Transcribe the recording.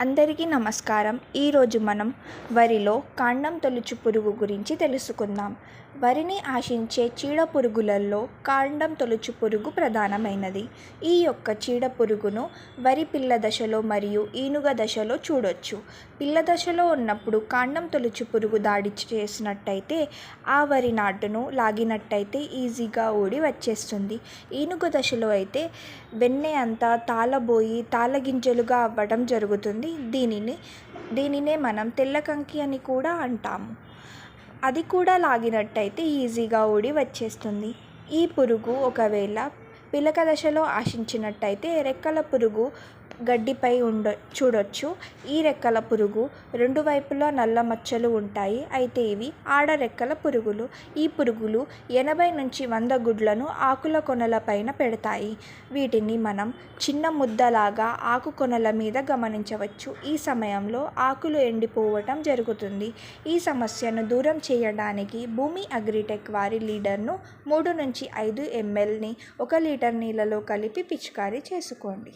అందరికీ నమస్కారం. ఈరోజు మనం వరిలో కాండం తొలుచు పురుగు గురించి తెలుసుకుందాం. వరిని ఆశించే చీడ పురుగులలో కాండం తొలుచు పురుగు ప్రధానమైనది. ఈ యొక్క చీడ పురుగును వరి పిల్ల దశలో మరియు ఈనుగ దశలో చూడొచ్చు. పిల్ల దశలో ఉన్నప్పుడు కాండం తొలుచు పురుగు దాడి చేసినట్టయితే ఆ వరి నాటును లాగినట్టయితే ఈజీగా ఊడి వచ్చేస్తుంది. ఈనుగ దశలో అయితే వెన్నె అంతా తాళబోయి తాళగింజలుగా అవ్వడం జరుగుతుంది. దీనిని దీనినే మనం తెల్ల కంకి అని కూడా అంటాము. అది కూడా లాగినట్టయితే ఈజీగా ఊడి వచ్చేస్తుంది. ఈ పురుగు ఒకవేళ పిలక దశలో ఆశించినట్టయితే రెక్కల పురుగు గడ్డిపై ఉండ చూడొచ్చు. ఈ రెక్కల పురుగు రెండు వైపులా నల్ల మచ్చలు ఉంటాయి. అయితే ఇవి ఆడ రెక్కల పురుగులు. ఈ పురుగులు ఎనభై నుంచి వంద గుడ్లను ఆకుల కొనల పైన పెడతాయి. వీటిని మనం చిన్న ముద్దలాగా ఆకు కొనల మీద గమనించవచ్చు. ఈ సమయంలో ఆకులు ఎండిపోవటం జరుగుతుంది. ఈ సమస్యను దూరం చేయడానికి భూమి అగ్రిటెక్ వారి లీడర్ను మూడు నుంచి ఐదు ఎంఎల్ని ఒక లీటర్ నీళ్ళలో కలిపి పిచికారీ చేసుకోండి.